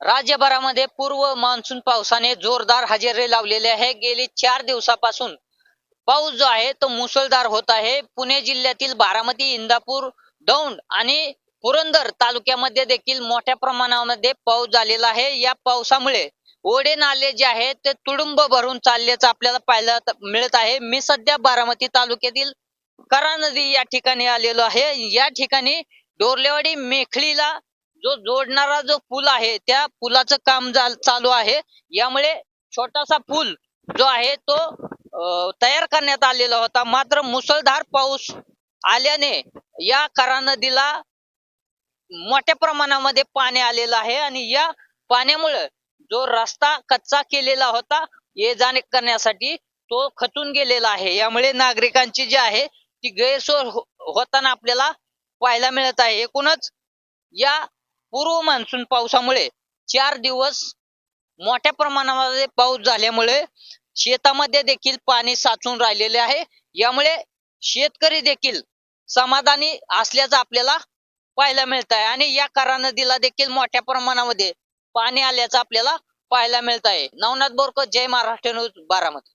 राज्यभरामध्ये पूर्व मान्सून पावसाने जोरदार हजेरी लावलेली आहे. गेली चार दिवसापासून पाऊस जो आहे तो मुसळधार होत आहे. पुणे जिल्ह्यातील बारामती इंदापूर दौंड आणि पुरंदर तालुक्यामध्ये देखील मोठ्या प्रमाणामध्ये पाऊस झालेला आहे. या पावसामुळे ओढे नाले जे आहेत ते तुडुंब भरून चालल्याचं आपल्याला पाहायला मिळत आहे. मी सध्या बारामती तालुक्यातील करा नदी या ठिकाणी आलेलो आहे. या ठिकाणी डोरलेवाडी मेखळीला जो जोडणारा जो पूल आहे त्या पुलाचं काम चालू आहे. यामुळे छोटासा पूल जो आहे तो तयार करण्यात आलेला होता. मात्र मुसळधार पाऊस आल्याने या करा नदीला मोठ्या प्रमाणामध्ये पाणी आलेलं आहे आणि या पाण्यामुळे जो रस्ता कच्चा केलेला होता ये जाणे करण्यासाठी तो खचून गेलेला आहे. यामुळे नागरिकांची जी आहे ती गैरसोय हो, होताना आपल्याला पाहायला मिळत आहे. एकूणच या पूर्व मान्सून पावसामुळे चार दिवस मोठ्या प्रमाणामध्ये पाऊस झाल्यामुळे शेतामध्ये देखील पाणी साचून राहिलेले आहे. यामुळे शेतकरी देखील समाधानी असल्याचं आपल्याला पाहायला मिळत आहे आणि या करा नदीला देखील मोठ्या प्रमाणामध्ये पाणी आल्याचं आपल्याला पाहायला मिळत आहे नवनाथ बोरकर जय महाराष्ट्र न्यूज बारामती.